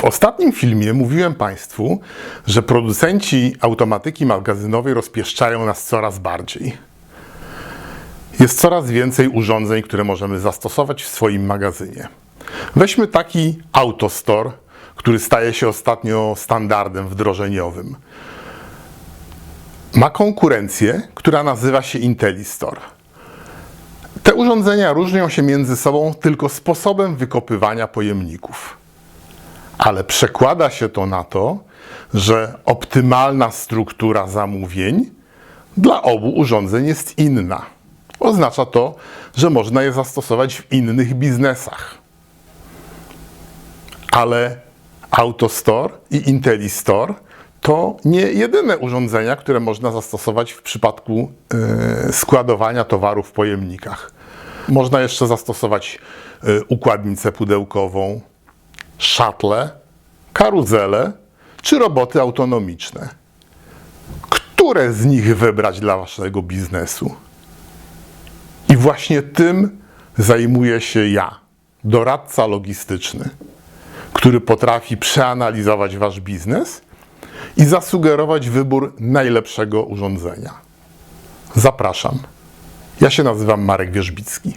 W ostatnim filmie mówiłem Państwu, że producenci automatyki magazynowej rozpieszczają nas coraz bardziej. Jest coraz więcej urządzeń, które możemy zastosować w swoim magazynie. Weźmy taki AutoStore, który staje się ostatnio standardem wdrożeniowym. Ma konkurencję, która nazywa się IntelliStore. Te urządzenia różnią się między sobą tylko sposobem wykopywania pojemników. Ale przekłada się to na to, że optymalna struktura zamówień dla obu urządzeń jest inna. Oznacza to, że można je zastosować w innych biznesach. Ale AutoStore i IntelliStore to nie jedyne urządzenia, które można zastosować w przypadku e, składowania towarów w pojemnikach. Można jeszcze zastosować e, układnicę pudełkową, szatle, karuzele czy roboty autonomiczne. Które z nich wybrać dla waszego biznesu? I właśnie tym zajmuję się ja, doradca logistyczny, który potrafi przeanalizować wasz biznes i zasugerować wybór najlepszego urządzenia. Zapraszam. Ja się nazywam Marek Wierzbicki.